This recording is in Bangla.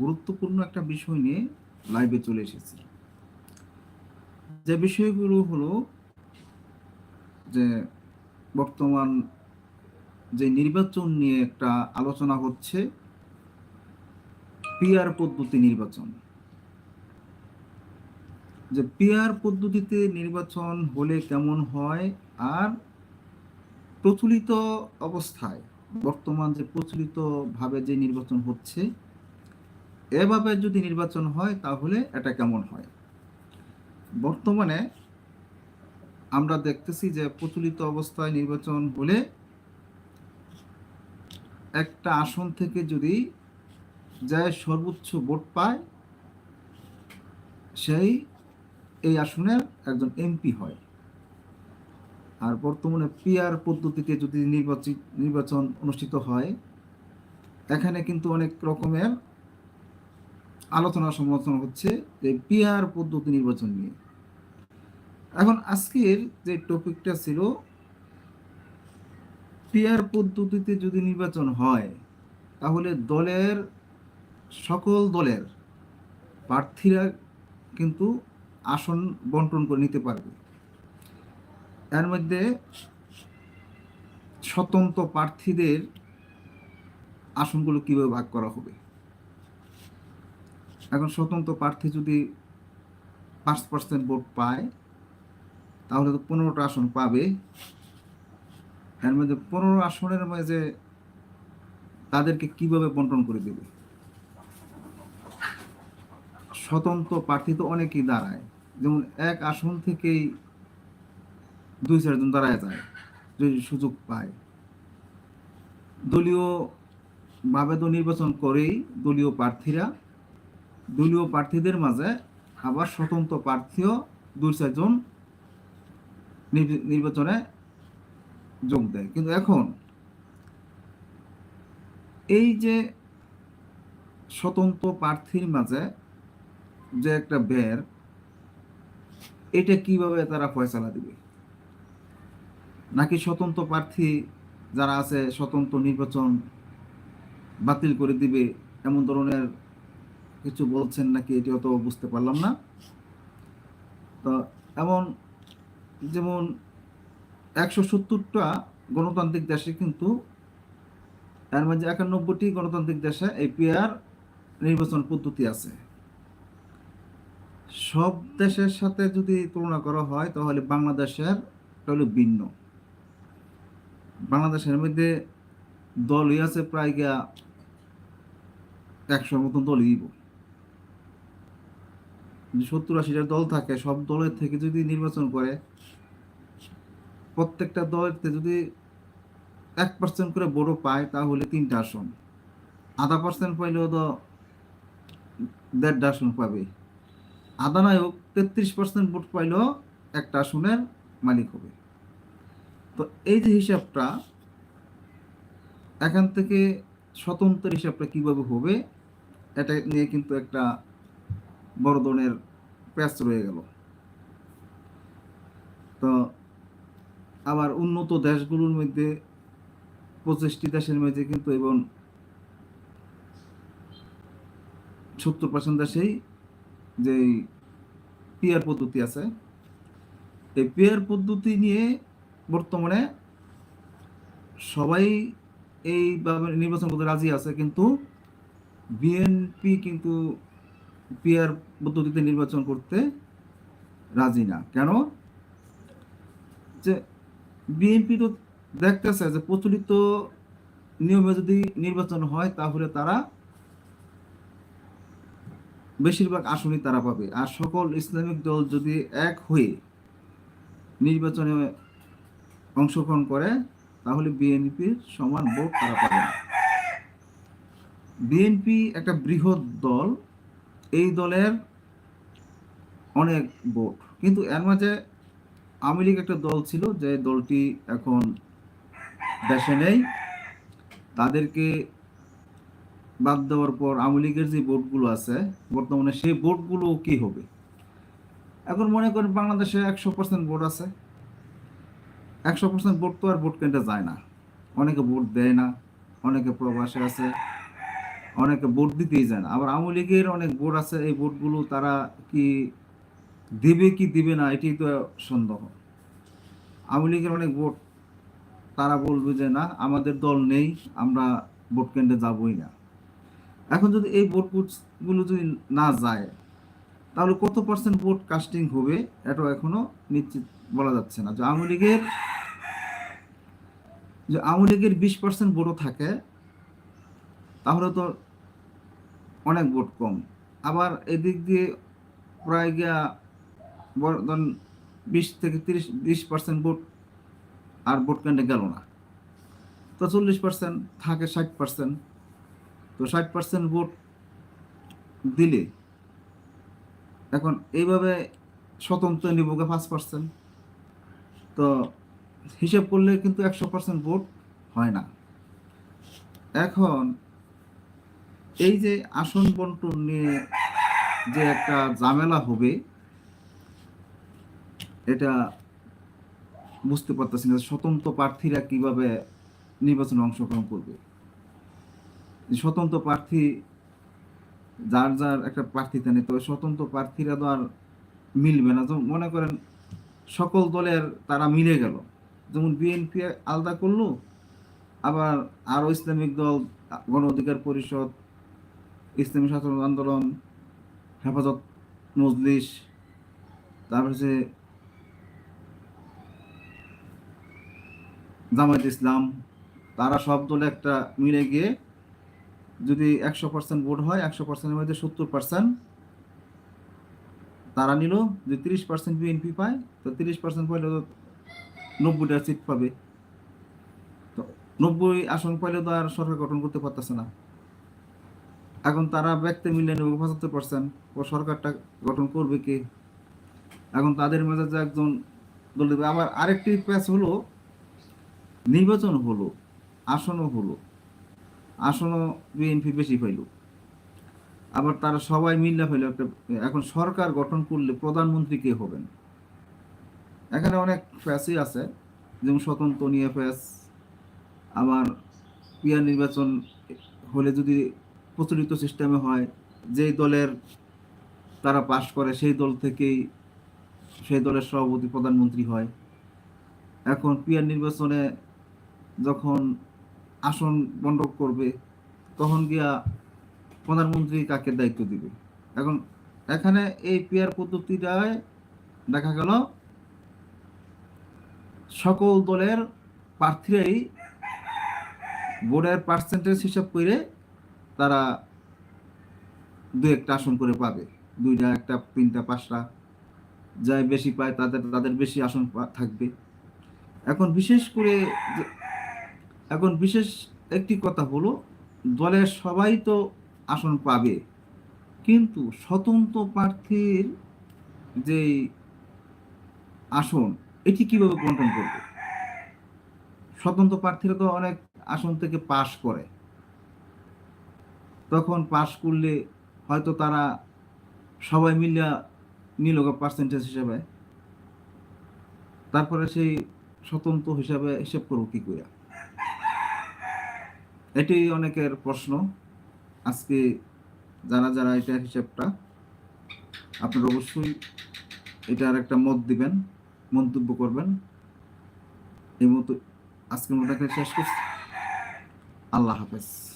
গুরুত্বপূর্ণ একটা বিষয় নিয়ে লাইভে চলে এসেছি। যে বিষয়গুলো হলো যে বর্তমান যে নির্বাচন নিয়ে একটা আলোচনা হচ্ছে পিআর পদ্ধতি নির্বাচন। যে পিআর পদ্ধতিতে নির্বাচন হলে কেমন হয় আর প্রচলিত অবস্থায়, বর্তমান যে প্রচলিত ভাবে যে নির্বাচন হচ্ছে এভাবে যদি নির্বাচন হয়, তাহলে এটা কেমন হয়? বর্তমানে আমরা দেখতেছি যে প্রচলিত অবস্থায় নির্বাচন হলে একটা আসন থেকে যদি যায় সর্বোচ্চ ভোট পায়, সেই, এই আসনের একজন এমপি হয়। আর বর্তমানে পিআর পদ্ধতিতে যদি নির্বাচিত নির্বাচন অনুষ্ঠিত হয়, এখানে কিন্তু অনেক রকমের আলোচনা সমালোচনা হচ্ছে যে পিআর পদ্ধতি নির্বাচন নিয়ে। এখন আজকের যে টপিকটা ছিল পিআর পদ্ধতিতে যদি নির্বাচন হয়, তাহলে দলের, সকল দলের প্রার্থীরা কিন্তু আসন বন্টন করে নিতে পারবে। এর মধ্যে স্বতন্ত্র প্রার্থীদের আসনগুলো কীভাবে ভাগ করা হবে? এখন স্বতন্ত্র প্রার্থী যদি পাঁচ পার্সেন্ট ভোট পায়, তাহলে তো পনেরোটা আসন পাবে। এর মধ্যে পনেরো আসনের মাঝে তাদেরকে কীভাবে বন্টন করে দেবে? স্বতন্ত্র প্রার্থী তো অনেকেই দাঁড়ায়। যেমন এক আসন থেকেই দুই চারজন দাঁড়ায় যায়, যদি সুযোগ পায়। দলীয় ভাবে তো নির্বাচন করেই দলীয় প্রার্থীরা দলীয় প্রার্থীদের মাঝে আবার স্বতন্ত্র প্রার্থীও দুই চারজন নির্বাচনে যোগ দেয়। কিন্তু এখন এই যে স্বতন্ত্র প্রার্থীর মাঝে যে একটা বের, এটা কীভাবে তারা ফয়সালা দিবে? নাকি স্বতন্ত্র প্রার্থী যারা আছে স্বতন্ত্র নির্বাচন বাতিল করে দিবে, এমন ধরনের কিছু বলছেন নাকি এটি অত বুঝতে পারলাম না। তো এমন, যেমন একশো সত্তরটা গণতান্ত্রিক দেশে কিন্তু এর মাঝে একানব্বইটি গণতান্ত্রিক দেশে এই নির্বাচন পদ্ধতি আছে। সব দেশের সাথে যদি তুলনা করা হয়, তাহলে বাংলাদেশের হলো ভিন্ন। বাংলাদেশের মধ্যে দলই আছে প্রায় গিয়া একশোর মতন দলই সত্তর আশিটা দল থাকে, সব দলের থেকে যদি নির্বাচন করে, প্রত্যেকটা দলের যদি এক পার্সেন্ট করে বড় পায়, তাহলে তিনটা আসন। আধা পার্সেন্ট পাইলেও তো দেড়টা আসন পাবে। আধা নায়ক তেত্রিশ পার্সেন্ট ভোট পাইলেও একটা আসনের মালিক হবে। তো এই যে হিসাবটা, এখান থেকে স্বতন্ত্র হিসাবটা কীভাবে হবে, এটা নিয়ে কিন্তু একটা বড় ধরনের প্যাচ রয়ে গেল। তো আবার উন্নত দেশগুলোর মধ্যে পঁচিশটি দেশের মধ্যে কিন্তু এবং সত্তর পার্সেন্ট দেশেই যে পিয়ার পদ্ধতি আছে। এই পিয়ার পদ্ধতি নিয়ে বর্তমানে সবাই এইভাবে নির্বাচন করতে রাজি আছে, কিন্তু বিএনপি কিন্তু পিয়ার পদ্ধতিতে নির্বাচন করতে রাজি না। কেন? যে বিএনপি তো দেখতেছে যে প্রচলিত নিয়মে যদি নির্বাচন হয়, তাহলে তারা বেশিরভাগ আসনই তারা পাবে। আর সকল ইসলামিক দল যদি এক হয়ে নির্বাচনে অংশগ্রহণ করে, তাহলে বিএনপির সমান ভোট তারা পাবে বিএনপি একটা বৃহৎ দল এই দলের অনেক ভোট। কিন্তু এর মাঝে আওয়ামী লীগ একটা দল ছিল যে দলটি এখন দেশে নেই। তাদেরকে বাদ দেওয়ার পর আওয়ামী লীগের যে ভোটগুলো আছে, বর্তমানে সেই ভোটগুলো কি হবে? এখন মনে করেন বাংলাদেশে একশো পার্সেন্ট ভোট আছে। একশো পার্সেন্ট ভোট তো আর ভোট কেন্দ্রে যায় না। অনেকে ভোট দেয় না। অনেকে প্রবাসে আছে। অনেকে ভোট দিতেই যায় না। আবার আওয়ামী লীগের অনেক ভোট আছে, এই ভোটগুলো তারা কি দেবে কি দেবে না, এটাই তো সন্দেহ। আওয়ামী লীগের অনেক ভোট, তারা বলবে যে না, আমাদের দল নেই, আমরা ভোট কেন্দ্রে যাবই না। এখন যদি এই ভোটগুলো যদি না যায়, তাহলে কত পার্সেন্ট ভোট কাস্টিং হবে এটা এখনও নিশ্চিত বলা যাচ্ছে না। যে আওয়ামী লীগের, যে আওয়ামী লীগের বিশ পার্সেন্ট ভোটও থাকে তাহলে তো অনেক ভোট কম। আবার এদিক দিয়ে প্রায় গিয়া ধরুন বিশ থেকে তিরিশ, বিশ পার্সেন্ট ভোট আর ভোট কেন্দ্রে গেল না। তো চল্লিশ পার্সেন্ট থাকে ষাট পার্সেন্ট তো ষাট পার্সেন্ট ভোট দিলে এখন এইভাবে স্বতন্ত্র নিবকে পাঁচ পার্সেন্ট তো হিসেব করলে কিন্তু একশো পার্সেন্ট ভোট হয় না। এখন এই যে আসন বন্টন নিয়ে যে একটা ঝামেলা হবে, এটা বুঝতে পারতেছি না স্বতন্ত্র প্রার্থীরা কীভাবে নির্বাচনে অংশগ্রহণ করবে। স্বতন্ত্র প্রার্থী যার যার একটা প্রার্থীতে নেই তবে স্বতন্ত্র প্রার্থীরা তো আর মিলবে না। যেমন মনে করেন, সকল দলের তারা মিলে গেল। যেমন বিএনপি আলাদা করল, আবার আরও ইসলামিক দল, গণ অধিকার পরিষদ ইসলামী শাসন আন্দোলন, হেফাজত মজলিস, তারপর হচ্ছে জামায়াত ইসলাম, তারা সব দলে একটা মিলে গিয়ে যদি একশো পার্সেন্ট ভোট হয়, একশো পার্সেন্টের মধ্যে সত্তর পার্সেন্ট তারা নিল, যে তিরিশ পার্সেন্ট বিএনপি পায়, তো তিরিশ পার্সেন্ট পাইলে তো নব্বইটা সিট পাবে। তো নব্বই আসন পাইলে তো আর সরকার গঠন করতে পারতেছে না। এখন তারা ব্যক্তি মিলে নেবে পঁচাত্তর পার্সেন্ট ও সরকারটা গঠন করবে কে? এখন তাদের মাঝে যে একজন দল দেবে। আবার আরেকটি প্যাচ হলো, নির্বাচন হলো, আসনও হলো, আসনও বিএনপি বেশি পাইল। আবার তারা সবাই মিল্লা পাইল একটা, এখন সরকার গঠন করলে প্রধানমন্ত্রী কে হবেন? এখানে অনেক ফ্যাসই আছে, যেমন স্বতন্ত্র নিয়ে ফ্যাস আবার পিয়ার নির্বাচন হলে যদি প্রচলিত সিস্টেমে হয়। যেই দলের তারা পাশ করে, সেই দল থেকেই সেই দলের সভাপতি, প্রধানমন্ত্রী হয়। এখন পিয়ার নির্বাচনে যখন আসন বন্টন করবে, তখন গিয়া প্রধানমন্ত্রী কাকে দায়িত্ব দিবে? এখন এখানে এই পিয়ার পদ্ধতিটায় দেখা গেল, সকল দলের প্রার্থীরাই বোর্ডের পার্সেন্টেজ হিসাব করে তারা দু একটা আসন করে পাবে। দুইটা, একটা, তিনটা, পাঁচটা। যাই বেশি পায় তাদের তাদের বেশি আসন থাকবে। এখন বিশেষ করে এখন বিশেষ একটি কথা হলো, দলের সবাই তো আসন পাবে। কিন্তু স্বতন্ত্র প্রার্থীর যে আসন, এটি কীভাবে বন্টন করবে? স্বতন্ত্র প্রার্থীরা তো অনেক আসন থেকে পাশ করে। তখন পাশ করলে হয়তো তারা সবাই মিলিয়া নিল পার্সেন্টেজ হিসাবে। তারপরে সেই স্বতন্ত্র হিসাবে হিসেব করব কি করে এটি অনেকের প্রশ্ন। আজকে যারা যারা এটা হিসাবটা, আপনারা অবশ্যই এটার একটা মত দিবেন, মন্তব্য করবেন। এই মতো আজকের মতো শেষ করছি। আল্লাহ হাফেজ।